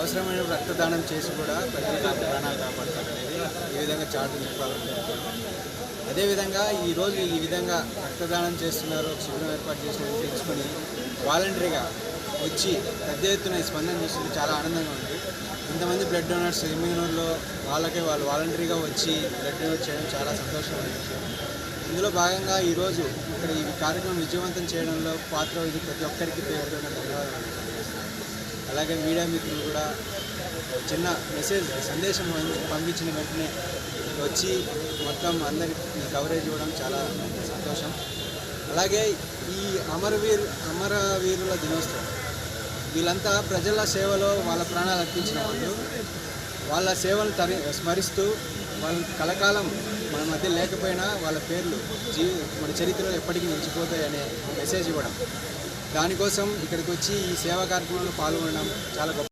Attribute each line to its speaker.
Speaker 1: అవసరమైన రక్తదానం చేసి కూడా ప్రజలకు ఆ ప్రాణాలు కాపాడతారు ఈ విధంగా చాటు నింపాలని అదేవిధంగా ఈరోజు ఈ విధంగా రక్తదానం చేస్తున్నారు ఒక శిబిరం ఏర్పాటు చేసినట్టు తెలుసుకొని వాలంటరీగా వచ్చి పెద్ద ఎత్తున ఈ స్పందన చూస్తుంటే చాలా ఆనందంగా ఉంది. ఇంతమంది బ్లడ్ డోనర్స్ ఎమ్మిగనూరులో వాళ్ళకే వాళ్ళు వాలంటరీగా వచ్చి బ్లడ్ డొనేట్ చేయడం చాలా సంతోషమైన విషయం. ఇందులో భాగంగా ఈరోజు ఇక్కడ ఈ కార్యక్రమం విజయవంతం చేయడంలో పాత్ర ఇది ప్రతి ఒక్కరికి పేరు ధన్యవాదాలు. అలాగే మీడియా మిత్రులు కూడా చిన్న మెసేజ్ సందేశం పంపించిన వెంటనే వచ్చి మొత్తం అందరికి కవరేజ్ ఇవ్వడం చాలా సంతోషం. అలాగే ఈ అమరవీరు అమరవీరుల దినోత్సవం వీళ్ళంతా ప్రజల సేవలో వాళ్ళ ప్రాణాలు అర్పించిన వాళ్ళు. వాళ్ళ సేవలు తరి స్మరిస్తూ వాళ్ళ కలకాలం మన మధ్య లేకపోయినా వాళ్ళ పేర్లు జీ మన చరిత్రలో ఎప్పటికీ నిలిచిపోతాయి అనే మెసేజ్ ఇవ్వడం. దానికోసం ఇక్కడికి వచ్చి ఈ సేవా కార్యక్రమంలో పాల్గొనడం చాలా గొప్ప